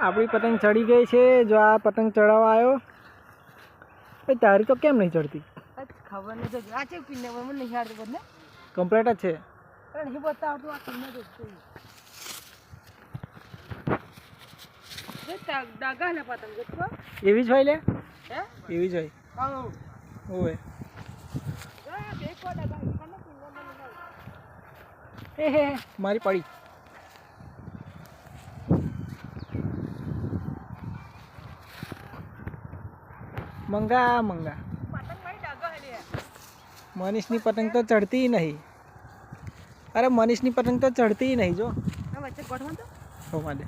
આપણી પતંગ ચડી ગઈ છે. જો આ પતંગ ચડાવવા આવ્યો. ભાઈ તારી તો કેમ નહીં ચડતી? ખબર તો આ છે પિન્ને મને નહીં હાડતું બદલે કમ્પ્લેટ જ છે. પણ એ બતાવતું આ પીને તો દાગા ને પતંગ જો એવી જ હોય લે. હે? એવી જ હોય. ઓવે. બે કો મને હે હે. મારી પડી. મંગા મંગા. મનીષની પતંગ તો ચડતી નહીં. અરે મનીષની પતંગ તો ચડતી નહીં જો. આ વચ્ચે હો માલે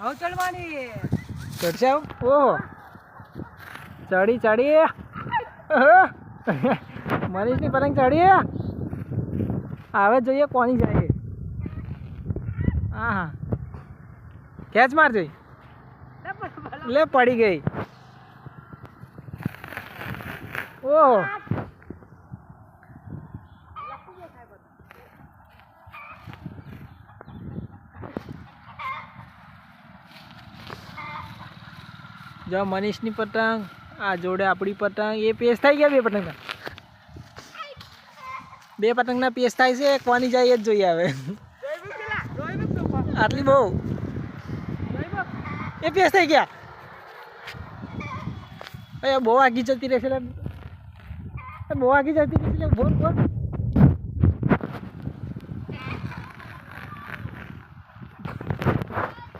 હવે ચડવાની ચડશે આવ? ઓહો. ચડી ચડી. મનીષની પતંગ ચડી. હવે જોઈએ કોની જાય. હા હા કેચ માર જોઈ લે પડી ગઈ. ઓહ જો મનીષની પતંગ આ જોડે આપણી પતંગ એ પેસ થઈ ગયા બે પતંગના? બે પતંગના પેસ થાય છે કોની જાય એ જ જોઈએ હવે. આટલી બહુ. એ પેસ થઈ ગયા. એ બહુ આગી જતી રહેશે બહુ આગી જતી રહેશે બોલ બોલ.